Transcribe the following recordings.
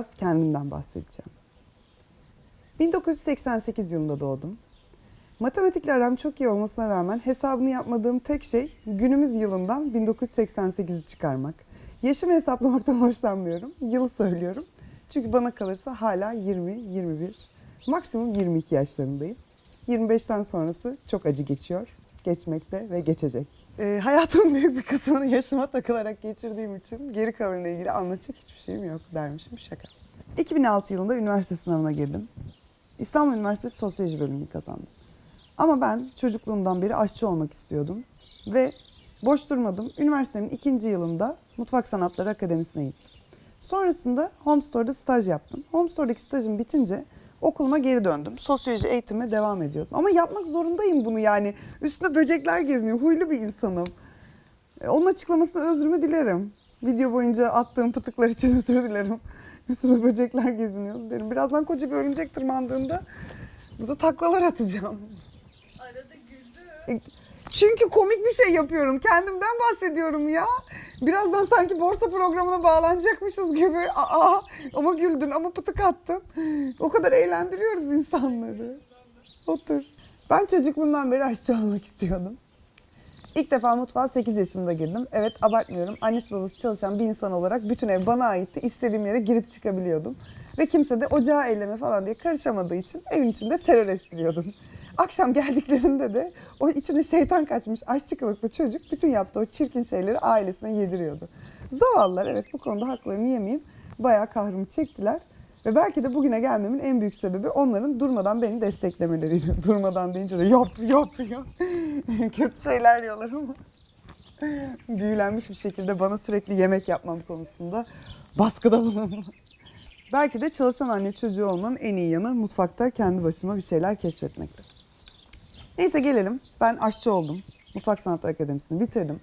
Biraz kendimden bahsedeceğim. 1988 yılında doğdum. Matematikle aram çok iyi olmasına rağmen hesabını yapmadığım tek şey günümüz yılından 1988'i çıkarmak. Yaşımı hesaplamaktan hoşlanmıyorum. Yılı söylüyorum. Çünkü bana kalırsa hala 20, 21, maksimum 22 yaşlarındayım. 25'ten sonrası çok acı geçiyor. Geçmekte ve geçecek. Ee, hayatımın büyük bir kısmını yaşıma takılarak geçirdiğim için geri kalanıyla ilgili anlatacak hiçbir şeyim yok dermişim şaka. 2006 yılında üniversite sınavına girdim. İstanbul Üniversitesi Sosyoloji bölümünü kazandım. Ama ben çocukluğumdan beri aşçı olmak istiyordum. Ve boş durmadım. Üniversitemin ikinci yılında Mutfak Sanatları Akademisi'ne gittim. Sonrasında Home Store'da staj yaptım. Home Store'daki stajım bitince okuluma geri döndüm. Sosyoloji eğitime devam ediyordum. Ama yapmak zorundayım bunu yani. Üstünde böcekler geziniyor. Huylu bir insanım. E, Onun açıklamasını özrümü dilerim. Video boyunca attığım pıtıklar için özür dilerim. Üstüme böcekler geziniyor derim. Birazdan koca bir örümcek tırmandığında burada taklalar atacağım. Arada güldü. E, Çünkü komik bir şey yapıyorum. Kendimden bahsediyorum ya. Birazdan sanki borsa programına bağlanacakmışız gibi. Aa, ama güldün ama pıtık attın. O kadar eğlendiriyoruz insanları. Otur. Ben çocukluğumdan beri aşçı olmak istiyordum. İlk defa mutfağa 8 yaşımda girdim. Evet abartmıyorum. Annesi babası çalışan bir insan olarak bütün ev bana aitti. İstediğim yere girip çıkabiliyordum. Ve kimse de ocağı elleme falan diye karışamadığı için evin içinde terör estiriyordum. Akşam geldiklerinde de o içine şeytan kaçmış aşçı kılıklı çocuk bütün yaptığı o çirkin şeyleri ailesine yediriyordu. Zavallılar evet bu konuda haklarını yemeyeyim. Bayağı kahrımı çektiler. Ve belki de bugüne gelmemin en büyük sebebi onların durmadan beni desteklemeleriydi. Durmadan deyince de yap yap yap. Kötü şeyler diyorlar ama. Büyülenmiş bir şekilde bana sürekli yemek yapmam konusunda baskıda bulundu. Belki de çalışan anne çocuğu olmanın en iyi yanı mutfakta kendi başıma bir şeyler keşfetmekte. Neyse gelelim. Ben aşçı oldum. Mutfak Sanatları Akademisi'ni bitirdim.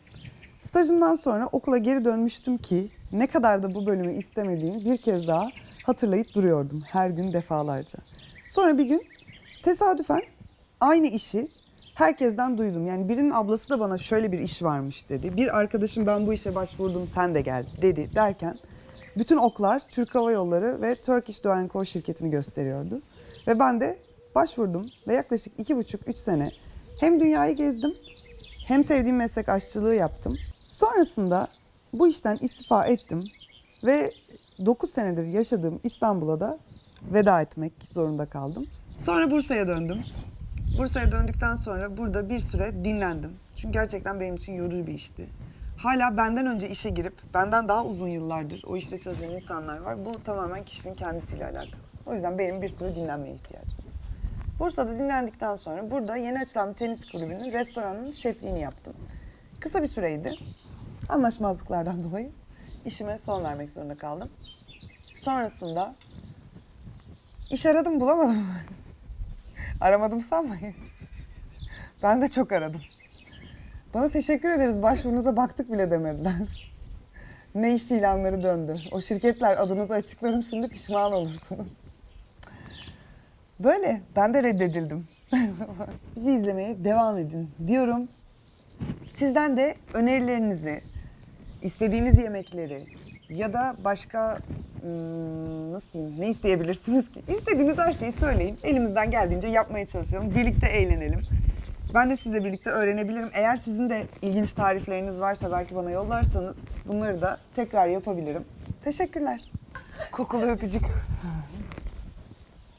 Stajımdan sonra okula geri dönmüştüm ki ne kadar da bu bölümü istemediğimi bir kez daha hatırlayıp duruyordum her gün defalarca. Sonra bir gün tesadüfen aynı işi herkesten duydum. Yani birinin ablası da bana şöyle bir iş varmış dedi. Bir arkadaşım ben bu işe başvurdum sen de gel dedi derken bütün oklar Türk Hava Yolları ve Turkish Do Co şirketini gösteriyordu. Ve ben de başvurdum ve yaklaşık iki buçuk üç sene hem dünyayı gezdim hem sevdiğim meslek aşçılığı yaptım. Sonrasında bu işten istifa ettim ve 9 senedir yaşadığım İstanbul'a da veda etmek zorunda kaldım. Sonra Bursa'ya döndüm. Bursa'ya döndükten sonra burada bir süre dinlendim. Çünkü gerçekten benim için yorucu bir işti. Hala benden önce işe girip benden daha uzun yıllardır o işte çalışan insanlar var. Bu tamamen kişinin kendisiyle alakalı. O yüzden benim bir süre dinlenmeye ihtiyacım. Bursa'da dinlendikten sonra burada yeni açılan bir tenis kulübünün restoranının şefliğini yaptım. Kısa bir süreydi. Anlaşmazlıklardan dolayı işime son vermek zorunda kaldım. Sonrasında iş aradım bulamadım. Aramadım sanmayın. Ben de çok aradım. Bana teşekkür ederiz başvurunuza baktık bile demediler. Ne iş ilanları döndü. O şirketler adınızı açıklarım şimdi pişman olursunuz. Böyle ben de reddedildim. Bizi izlemeye devam edin diyorum. Sizden de önerilerinizi, istediğiniz yemekleri ya da başka hmm, nasıl diyeyim ne isteyebilirsiniz ki? İstediğiniz her şeyi söyleyin. Elimizden geldiğince yapmaya çalışalım. Birlikte eğlenelim. Ben de sizle birlikte öğrenebilirim. Eğer sizin de ilginç tarifleriniz varsa belki bana yollarsanız bunları da tekrar yapabilirim. Teşekkürler. Kokulu öpücük.